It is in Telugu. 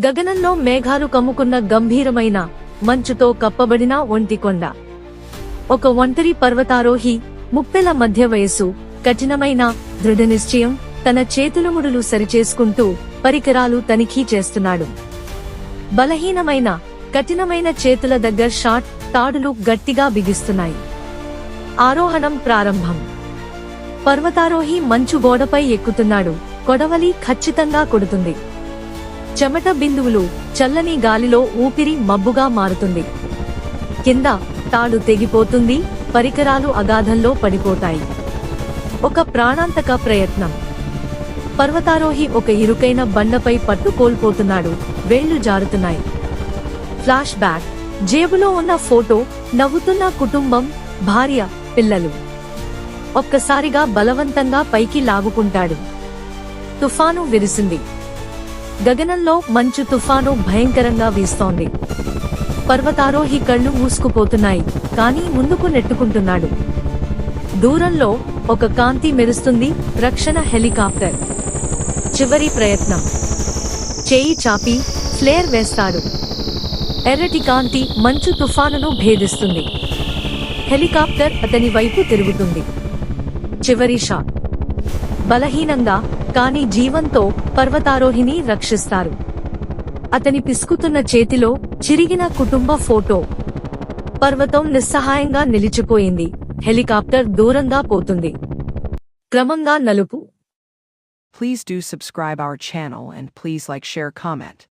గగనంలో మేఘాలు కమ్ముకున్న గంభీరమైన మంచుతో కప్పబడిన ఒంటికొండ ఒక ఒంటరి పర్వతారోహి ముప్పెల మధ్య వయస్సు కఠినమైన దృఢనిశ్చయం తన చేతులముడులు సరిచేసుకుంటూ పరికరాలు తనిఖీ చేస్తున్నాడు. బలహీనమైన కఠినమైన చేతుల దగ్గర షాట్ తాడులు గట్టిగా బిగిస్తున్నాయి. ఆరోహణం ప్రారంభం. పర్వతారోహి మంచు గోడపై ఎక్కుతున్నాడు. కొడవలి ఖచ్చితంగా కొడుతుంది. చెమట బిందువులు చల్లని గాలిలో ఊపిరి మబ్బుగా మారుతుంది. కింద తాడు తెగిపోతుంది పరికరాలు అగాధంలో పడిపోతాయి. ఒక ప్రాణాంతక ప్రయత్నం. పర్వతారోహి ఒక ఇరుకైన బండపై పట్టు కోల్పోతున్నాడు. వేళ్ళు జారుతున్నాయి. Flash back. జేబులో ఉన్న ఫోటో నవ్వుతున్న కుటుంబం భార్య పిల్లలు. ఒక్కసారిగా బలవంతంగా పైకి లాగుకుంటాడు. తుఫాను విరిసింది. గగనంలో మంచు తుఫాను భయంకరంగా వీస్తోంది. పర్వతారోహి కళ్ళు మూసుకుపోతున్నాయి కానీ ముందుకు నెట్టుకుంటున్నాడు. దూరంలో ఒక కాంతి మెరుస్తుంది రక్షణ హెలికాప్టర్. చివరి ప్రయత్నం. చేయి చాపి ఫ్లేర్ వేస్తాడు. ఎర్రటి కాంతి మంచు తుఫానును భేదిస్తుంది. హెలికాప్టర్ అతని వైపు తిరుగుతుంది. చివరి షాట్. బలహీనంగా కానీ జీవంతో పర్వతారోహిని రక్షిస్తారు. అతని పిసుకుతున్న చేతిలో చిరిగిన కుటుంబ ఫోటో. పర్వతం నిస్సహాయంగా నిలిచిపోయింది. హెలికాప్టర్ దూరంగా పోతుంది. క్రమంగా నలుపు. Please do subscribe our channel and please like share comment.